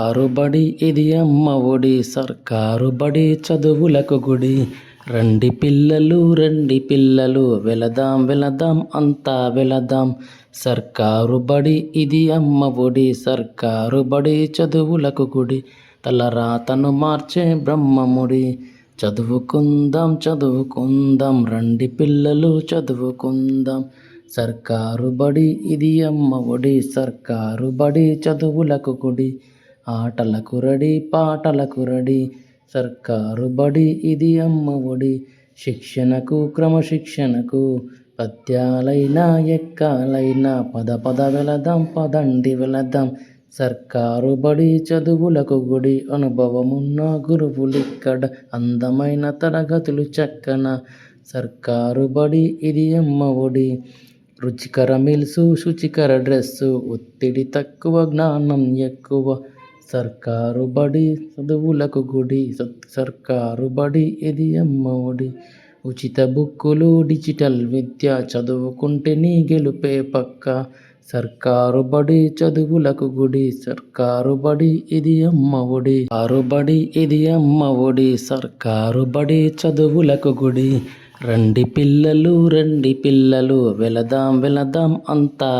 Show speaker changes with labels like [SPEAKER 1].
[SPEAKER 1] కారుబడి ఇది అమ్మ ఒడి సర్కారు బడి చదువులకు గుడి. రండి పిల్లలు రండి పిల్లలు వెళదాం వెళదాం అంతా వెళదాం. సర్కారు బడి ఇది అమ్మ ఒడి సర్కారు బడి చదువులకు గుడి. తలరాతను మార్చే బ్రహ్మముడి. చదువుకుందాం చదువుకుందాం రండి పిల్లలు చదువుకుందాం. సర్కారు బడి ఇది అమ్మ ఒడి సర్కారు బడి చదువులకు గుడి. ఆటల కురడి పాటల కురడి సర్కారు బడి ఇది అమ్మ ఒడి. శిక్షణకు క్రమశిక్షణకు పద్యాలైనా ఎక్కాలైనా పద పద వెళదాం పదండి వెళదాం. సర్కారు బడి చదువులకు గుడి అనుభవమున్న గురువులిక్కడ అందమైన తరగతులు చక్కన. సర్కారు బడి ఇది అమ్మ ఒడి. రుచికర మిల్సు శుచికర డ్రెస్సు ఒత్తిడి తక్కువ జ్ఞానం ఎక్కువ. సర్కారు బడి చదువులకు గుడి సర్కారు బడి ఇది అమ్మ ఒడి. ఉచిత బుక్కులు డిజిటల్ విద్య చదువుకుంటే నీ గెలుపే పక్క. సర్కారు బడి చదువులకు గుడి సర్కారు బడి ఇది అమ్మ ఒడి. కారుబడి బడి ఇది అమ్మ ఒడి సర్కారు బడి చదువులకు గుడి. రండి పిల్లలు రండి పిల్లలు వెళదాం వెళదాం అంతా